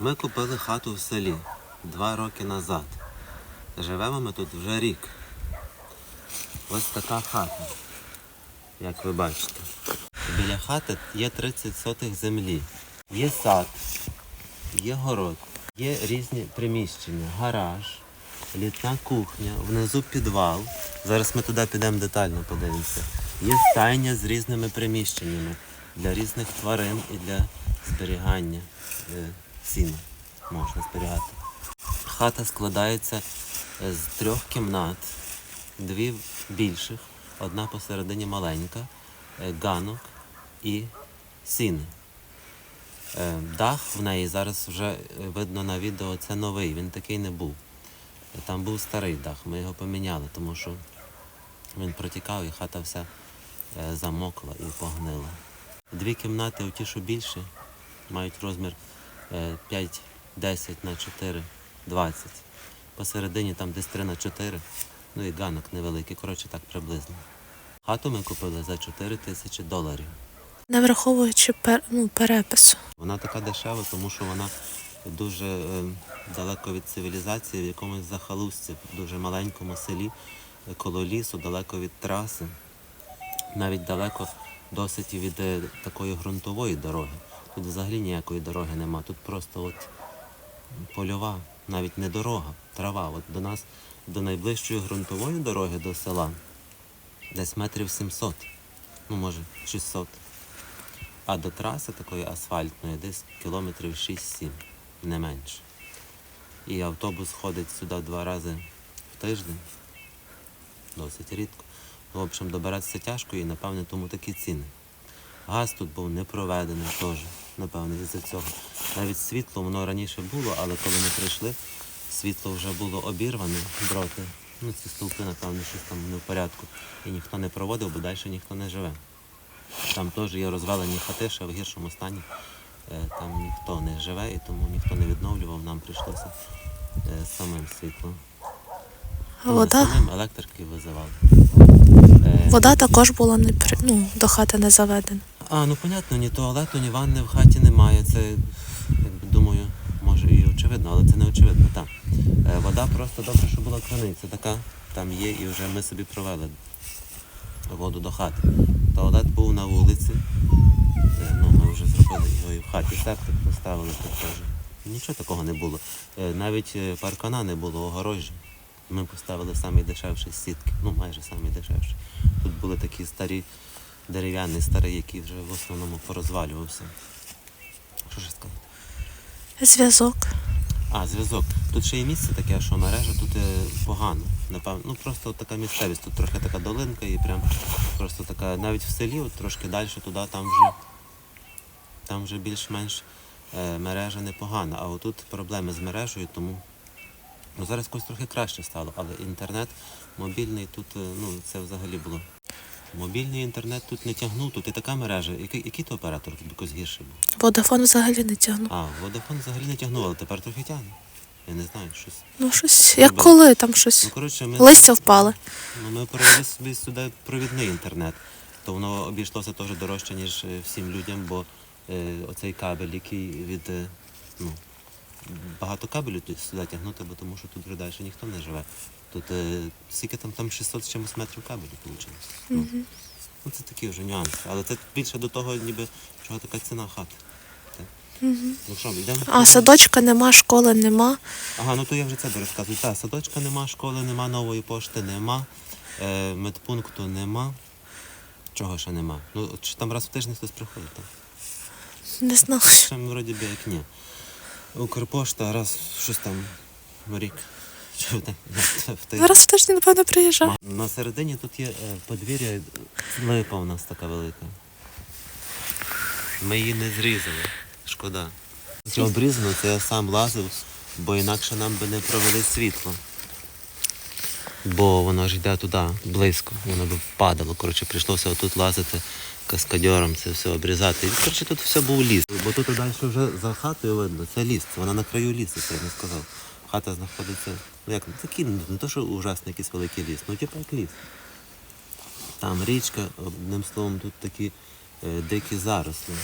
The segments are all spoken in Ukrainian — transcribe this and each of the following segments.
Ми купили хату в селі два роки назад. Живемо ми тут вже рік. Ось така хата, як ви бачите. Біля хати є 30 сотих землі. Є сад, є город, є різні приміщення, гараж, літна кухня, внизу підвал. Зараз ми туди підемо детально подивимося. Є стайня з різними приміщеннями для різних тварин і для зберігання е, можна зберігати. Хата складається е, з трьох кімнат, дві більших, одна посередині маленька, е, ганок і сіни. Е, Дах в неї зараз вже видно на відео, це новий, він такий не був. Там був старий дах, ми його поміняли, тому що він протікав і хата вся замокла і погнила. Дві кімнати, ті, що більші, мають розмір 5, 10 на 4, 20. Посередині там десь 3 на 4, ну і ганок невеликий, коротше так приблизно. Хату ми купили за 4 тисячі доларів. Не враховуючи пер, ну, перепису. Вона така дешева, тому що вона дуже е, далеко від цивілізації, в якомусь захалустці, в дуже маленькому селі, е, коло лісу, далеко від траси, навіть далеко досить від е, такої ґрунтової дороги. Тут взагалі ніякої дороги нема. Тут просто от польова, навіть не дорога, трава. От до нас, до найближчої ґрунтової дороги до села, десь метрів 700, ну може 600. А до траси такої асфальтної десь кілометрів 6-7, не менше. І автобус ходить сюди два рази в тиждень, досить рідко. В общем, добиратися тяжко і, напевне, тому такі ціни. Газ тут був не проведений теж, напевне, із-за цього. Навіть світло воно раніше було, але коли ми прийшли, світло вже було обірване, дроти. Ну, ці стовпи, напевно, щось там не в порядку. І ніхто не проводив, бо далі ніхто не живе. Там теж є розвалені хати, ще в гіршому стані. Е, Там ніхто не живе і тому ніхто не відновлював, нам прийшлося е, самим світло. А Ну, вода, самим електрики визивали. Вода також була не при, ну, до хати не заведена. А, ну понятно, ні туалету, ні ванни в хаті немає. Це, якби думаю, може і очевидно, але це не очевидно. Так. Е, вода просто добре, що була криниця така, там є, і вже ми собі провели воду до хати. Туалет був на вулиці. Е, ну, ми вже зробили його і в хаті. Септик поставили тут теж. Нічого такого не було. Е, навіть паркана не було огорожі. Ми поставили самі дешевші сітки, ну майже самі дешевші. Тут були такі старі дерев'яний старий, який вже в основному порозвалювався. Що ж сказати? Зв'язок. А, зв'язок. Тут ще є місце таке, що мережа тут е, погано. Напевно, ну просто от така місцевість. Тут трохи така долинка і прям просто така, навіть в селі, от трошки далі туди, там вже там вже більш-менш е, мережа непогана. А отут проблеми з мережею, тому ну, зараз якось трохи краще стало, але інтернет мобільний тут, е, ну це взагалі було. Мобільний інтернет тут не тягнув, тут і така мережа. Який, який то оператор тут якось гірший був? Водафон взагалі не тягнув. А, Vodafone взагалі не тягнув, але тепер трохи тягне. Я не знаю, щось. Ну, щось, як коли там щось. Ну, коротше, ми, Листя впали. ну, ми перевели собі сюди провідний інтернет, то воно обійшлося теж дорожче, ніж е, всім людям, бо е, оцей кабель, який від. е, ну, багато кабелю тут сюди тягнути, бо тому що тут вже далі ніхто не живе. Тут е, скільки там, там 600 з чимось метрів кабелю вийшло. Ну, ну, це такі вже нюанси. Але це більше до того, ніби чого така ціна хати. Так. Ну що, йдемо? А садочка нема, школи нема. Ага, ну то я вже це розказую. Та, садочка нема, школи нема, нової пошти нема, е, медпункту нема. Чого ще нема? Ну, чи там раз в тиждень хтось приходить, так? Не знаю. Ще вроді би як ні. Укрпошта раз щось там в рік. Раз в тиждень, напевно, приїжджає. На середині тут є е, подвір'я, липа у нас така велика. Ми її не зрізали. Шкода. Це обрізано, це я сам лазив, бо інакше нам би не провели світло. Бо воно ж йде туди, близько, воно б впадало. Коротше, прийшлося отут лазити каскадьором, це все обрізати. І коротше, тут все був ліс. Бо тут далі вже за хатою видно, це ліс, вона на краю лісу, це я не сказав. Хата знаходиться, ну як, такий, не то, що ужасний якийсь великий ліс, ну типу як ліс. Там річка, одним словом, тут такі е, дикі зарослі.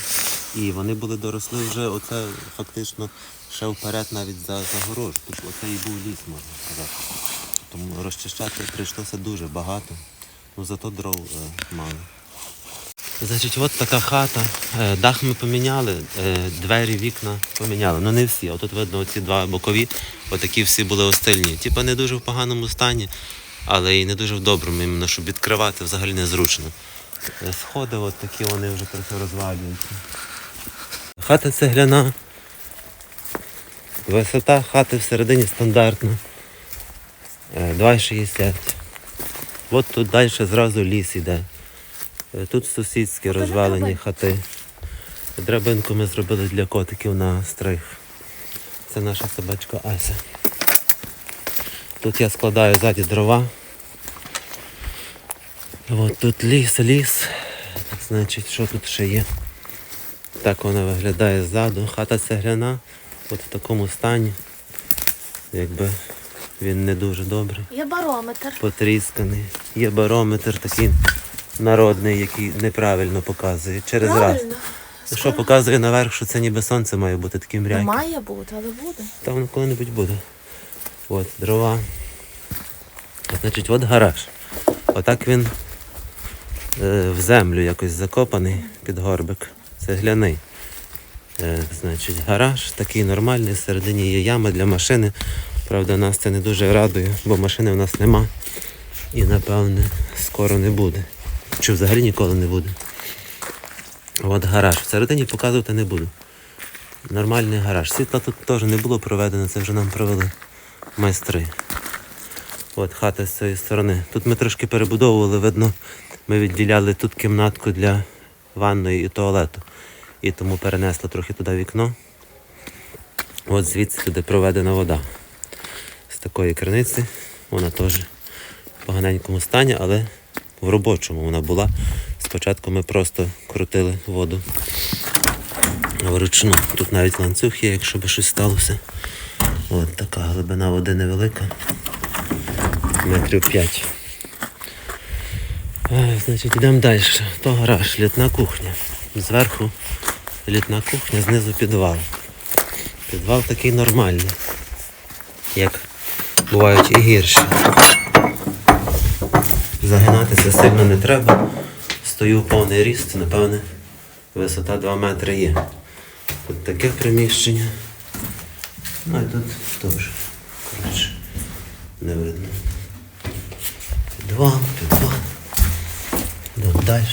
І вони були доросли вже оце фактично ще вперед навіть за загорожу. Тут оце і був ліс, можна сказати. Тому розчищати прийшлося дуже багато. Ну зато дров е, мало. Значить, от така хата. Е, Дах ми поміняли, е, двері, вікна поміняли. Ну не всі. Отут видно оці два бокові, отакі всі були остильні. Типа не дуже в поганому стані, але і не дуже в доброму, іменно, щоб відкривати взагалі незручно. Е, Сходи от такі вони вже трохи розвалюються. Хата цегляна. Висота хати всередині стандартна. Е, 2,60. От тут далі зразу ліс іде. Е, Тут сусідські розвалені хати. Драбинку ми зробили для котиків на стриг. Це наша собачка Ася. Тут я складаю ззаді дрова. От тут ліс, ліс. Значить, що тут ще є? Так вона виглядає ззаду. Хата цегляна, от в такому стані. Якби він не дуже добрий Є барометр. потрісканий. Є барометр такий народний, який неправильно показує. Через раз. Правильно. Що показує наверх, що це ніби сонце має бути таким Не м'яким. має бути, але буде. Та воно коли-небудь буде. От, дрова. Значить, от гараж. Отак він е, в землю якось закопаний під горбик. Цегляний. Е, значить, гараж такий нормальний, всередині є яма для машини. Правда, нас це не дуже радує, бо машини в нас нема. І напевне скоро не буде. Чи взагалі ніколи не буде. От гараж. Всередині показувати не буду. Нормальний гараж. Світла тут теж не було проведено, це вже нам провели майстри. От хата з цієї сторони. Тут ми трошки перебудовували, видно, ми відділяли тут кімнатку для ванної і туалету. І тому перенесли трохи туди вікно. От звідси туди проведена вода. З такої криниці. Вона теж в поганенькому стані, але в робочому вона була. Спочатку ми просто крутили воду вручну. Тут навіть ланцюг є, якщо би щось сталося. От така глибина води невелика. Метрів 5. Значить, йдемо далі. То гараж, літна кухня. Зверху літна кухня, знизу підвал. Підвал такий нормальний. Як бувають і гірші. Загинатися сильно не треба. Стою в повний ріст, напевне, висота 2 метри є. Тут таке приміщення. Ну і тут теж. Коротше, не видно. Підвал, підвал. Йдемо далі.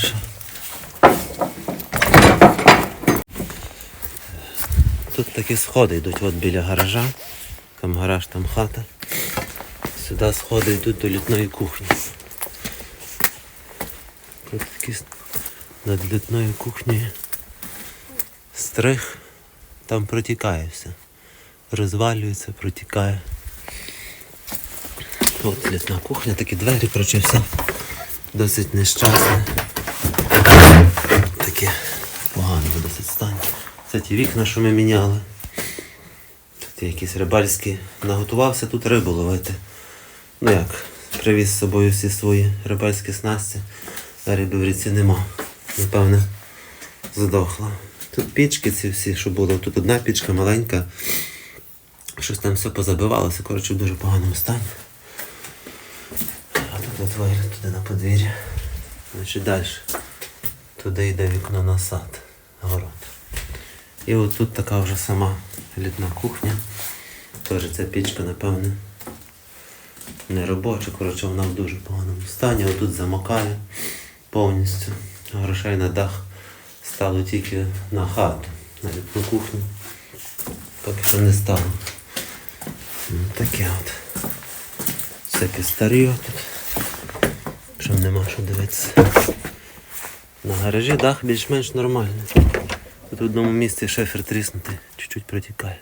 Тут такі сходи йдуть от біля гаража. Там гараж, там хата. Сюди сходи йдуть до літної кухні. Тут такі над літною кухнею стрих, там протікає все. Розвалюється, протікає. От літна кухня, такі двері, коротше, все досить нещасне. Таке в поганому досить стані. Це ті вікна, що ми міняли. Тут якісь рибальські. Наготувався тут рибу ловити. Ну як, привіз з собою всі свої рибальські снасті. А риби нема. Напевне, здохла. Тут пічки ці всі, що було. Тут одна пічка маленька. Щось там все позабивалося, коротше, в дуже поганому стані. А тут от туди на подвір'я. Значить далі. Туди йде вікно на сад, город. І от тут така вже сама літна кухня. Теж ця пічка, напевне, не робоча, коротше, вона в дуже поганому стані. Отут замокає повністю. Грошей на дах стало тільки на хату, навіть на кухню. Поки що не стало. Ну, таке от. Всяке старі тут. Що нема що дивитися. На гаражі дах більш-менш нормальний. Тут в одному місці шефер тріснутий, чуть-чуть протікає.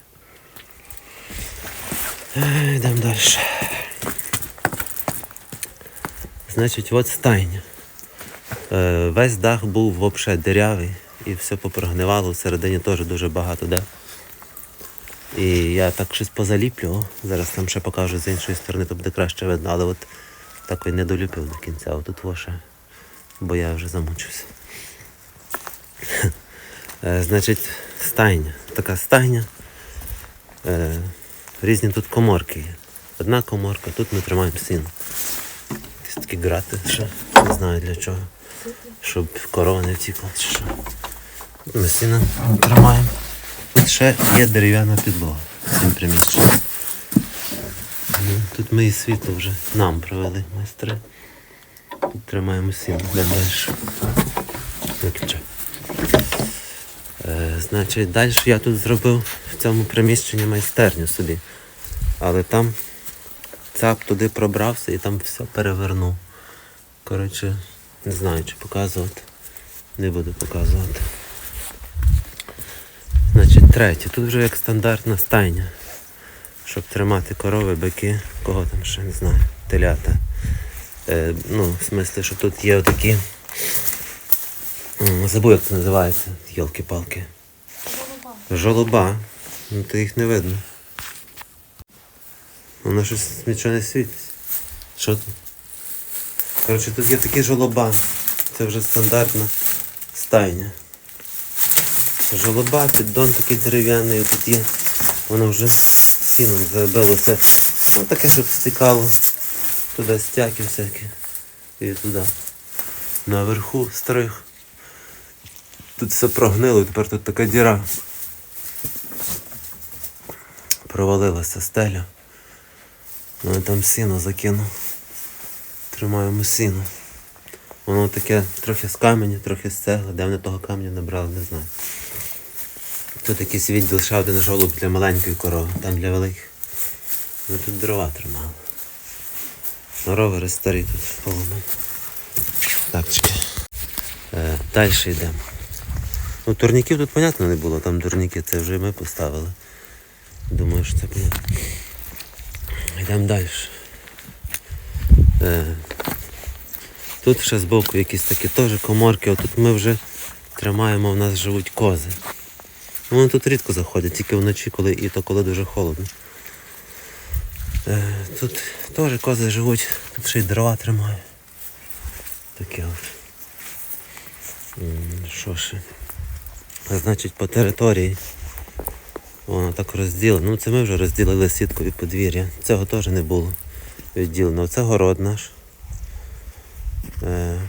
Е, Йдемо далі. Значить, от стайня. Е, весь дах був взагалі дирявий і все попрогнивало, всередині теж дуже багато де. І я так щось позаліплював. Зараз там ще покажу з іншої сторони, то буде краще видно, але от так і не долюпив до кінця. Отут во ще, бо я вже замучився. Е, значить, стайня. Така стайня. Е, різні тут коморки. Одна коморка, тут ми тримаємо сіно. Такі грати, що не знаю для чого. Щоб корова не втікла чи що. Ми сіно тримаємо. Тут ще є дерев'яна підлога. в цім приміщенні. Ну, Тут ми і світло вже нам провели майстри. Тут тримаємо сіно. Йдемо далі. Виключай. Е, значить, далі я тут зробив в цьому приміщенні майстерню собі. Але там цап туди пробрався і там все перевернув. Коротше, не знаю, чи показувати. Не буду показувати. Значить, третє. Тут вже як стандартна стайня. Щоб тримати корови, бики, кого там ще не знаю, телята. Е, ну, в смислі, що тут є отакі. Забув, як це називається, йолки-палки. Жолоба. Ну то їх не видно. Воно щось нічого не світить. Що тут? Коротше, тут є такі жолоба. Це вже стандартна стайня. Жолоба, піддон такий дерев'яний, тут є. Воно вже сіном забилося. Ну таке, щоб стікало. Туди стяки всякі. І туди. Наверху стриг. Тут все прогнило, і тепер тут така діра. Провалилася стеля. Ну і там сіно закинув. Тримаємо сіно. Воно таке трохи з каменю, трохи з цегли. Де вони того каменю набрали, не знаю. Тут якийсь відділ ще один жолоб для маленької корови, там для великих. Ми тут дрова тримали. Ровери старі тут поломані. Так, чекай. Е, далі йдемо. Ну, турніків тут, понятно, не було, там турніки це вже ми поставили. Думаю, що це понятно. Йдемо далі. Е, тут ще збоку якісь такі теж коморки, а тут ми вже тримаємо, в нас живуть кози. Ну, Вони тут рідко заходять, тільки вночі, коли і то коли дуже холодно. Е, тут теж кози живуть, тут ще й дрова тримаю. Таке от. Що ще? А Значить, по території воно так розділено. Ну це ми вже розділили сітку від подвір'я. Цього теж не було відділено. Це город наш. Е,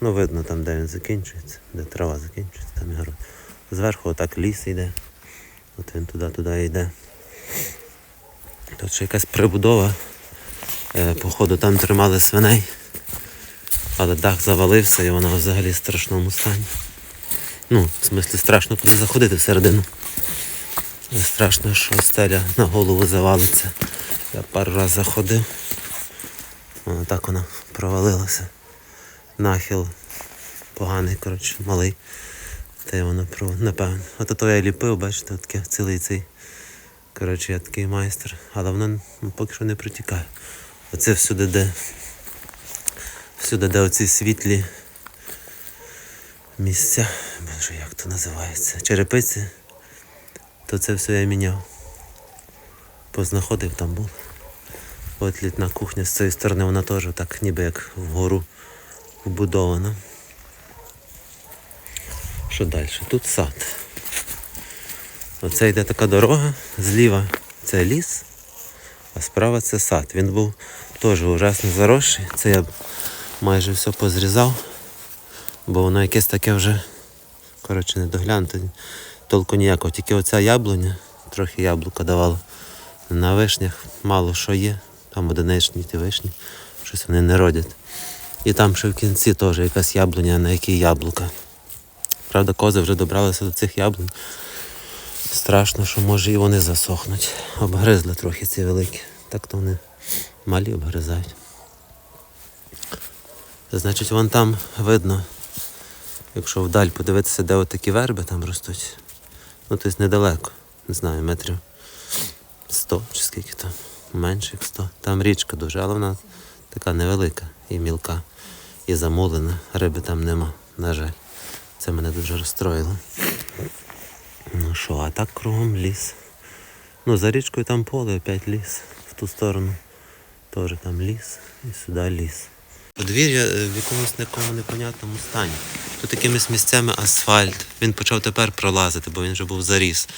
ну, видно там, де він закінчується, де трава закінчується, там і город. Зверху отак ліс йде. От він туди-туди йде. Тут ще якась прибудова. Е, походу там тримали свиней. Але дах завалився і вона взагалі в страшному стані. Ну, в смислі страшно туди заходити всередину. Страшно, що стеля на голову завалиться. Я пару разів заходив. Так вона провалилася. Нахил поганий, коротше, малий. Та й воно напевно. Ото то я ліпив, бачите, таке цілий цей. Коротше, я такий майстер. Але воно поки що не протікає. Оце всюди де. Всюди, де оці світлі місця. Боже, як то називається? Черепиці. То це все я міняв. Познаходив там був. От літна кухня з цієї сторони, вона теж так ніби як вгору вбудована. Що далі? Тут сад. Оце йде така дорога, зліва це ліс, а справа це сад. Він був теж ужасно заросший. Це я майже все позрізав, бо воно якесь таке вже, коротше, не доглянути. Толку ніякого. Тільки оця яблуня, трохи яблука давала. На вишнях мало що є. Там одиничні ті вишні, щось вони не родять. І там ще в кінці теж якась яблуня, на якій яблука. Правда, кози вже добралися до цих яблунь. Страшно, що може і вони засохнуть. Обгризли трохи ці великі. Так то вони малі обгризають. Значить, вон там видно, якщо вдаль подивитися, де отакі верби там ростуть. Ну, тобто недалеко, не знаю, метрів 100 чи скільки там, менше як 100. Там річка дуже, але вона така невелика і мілка, і замулена. Риби там нема, на жаль. Це мене дуже розстроїло. Ну що, а так кругом ліс. Ну, за річкою там поле, опять ліс. В ту сторону теж там ліс і сюди ліс. Подвір'я е, в якомусь такому непонятному стані. Тут якимись місцями асфальт. Він почав тепер пролазити, бо він вже був заріс.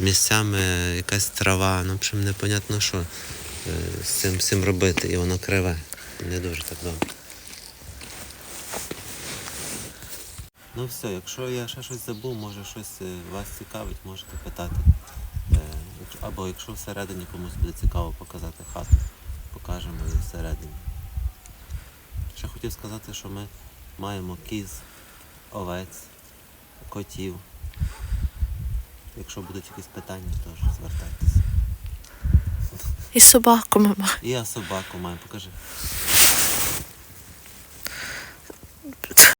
Місцями якась трава, ну в общем, непонятно що е, з цим, цим робити, і воно криве. Не дуже так добре. Ну все, якщо я ще щось забув, може щось е, вас цікавить, можете питати. Е, Або якщо всередині комусь буде цікаво показати хату, покажемо її всередині. Ще хотів сказати, що ми маємо кіз, овець, котів. Якщо будуть якісь питання, теж звертайтеся. І собаку ми маємо. І я собаку маю, покажи.